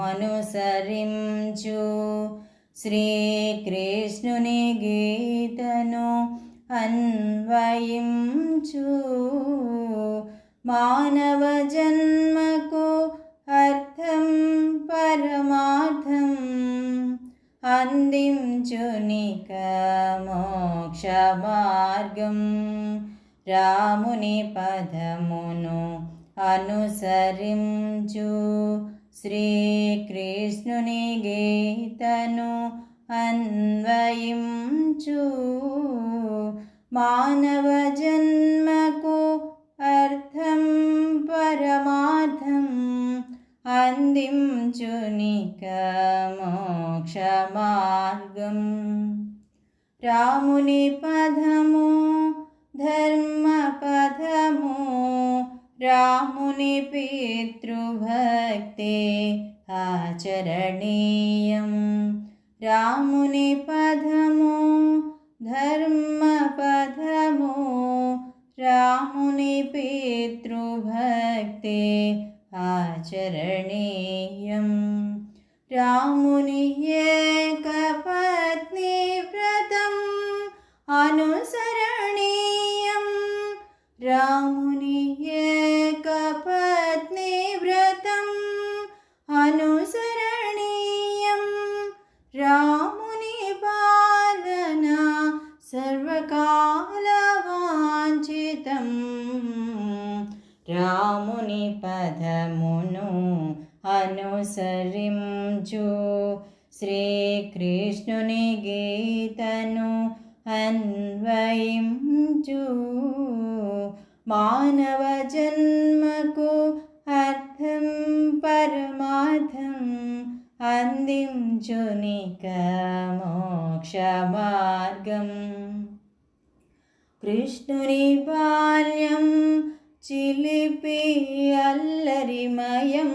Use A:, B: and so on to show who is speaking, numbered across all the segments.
A: అనుసరించు. శ్రీకృష్ణుని గీతను అన్వయించు. మానవ జన్మకు అర్థం పరమార్థం అందించునిక మోక్ష మార్గం. రాముని పదమును అనుసరించు. శ్రీకృష్ణుని గీతను అన్వయించు. మానవ జన్మకు అర్థం పరమార్థం అందించునిక మోక్ష మార్గం. రాముని పదము ధర్మ పదము రాముని పితృభక్తి ఆచరణీయం రాముని పదము ధర్మ పదము రాముని పితృభక్తి ఆచరణీయం రాముని కాలవాంఛితం. రాముని పదమును అనుసరించు. శ్రీకృష్ణుని గీతను అన్వయించు. మానవ జన్మకు అర్థం పరమార్థం అందించునిక మోక్ష మార్గం. కృష్ణుని బాల్యం చిలిపి అల్లరిమయం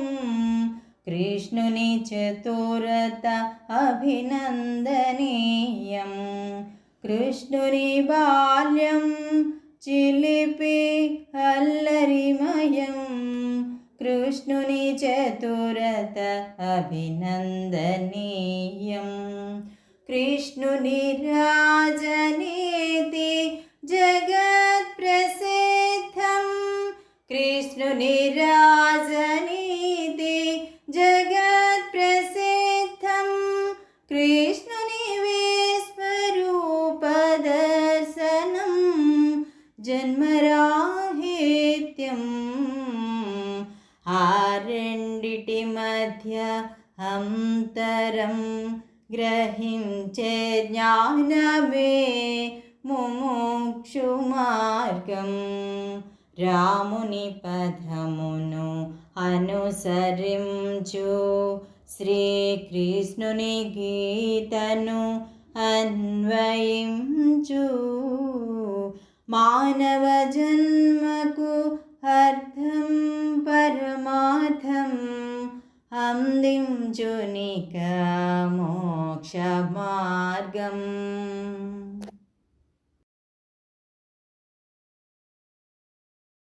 A: కృష్ణుని చతురత అభినందనీయం. కృష్ణుని బాల్యం చిలిపి అల్లరిమయం కృష్ణుని చతురత అభినందనీయం. కృష్ణుని రాజనీ जगत्प्रसिद्धं कृष्णनिराजनीति जगत्प्रसिद्धं कृष्णनिवेश्वपदर्शनं जन्मराहित्यम् आण्डिटिमध्य अन्तरं ग्रहिं च ज्ञानवे ముముక్షు మార్గం రాముని పథమును అనుసరించు. శ్రీకృష్ణుని గీతను అన్వయించు. మానవ జన్మకు అర్థం పరమార్థం. అందించునిక మోక్ష మార్గం.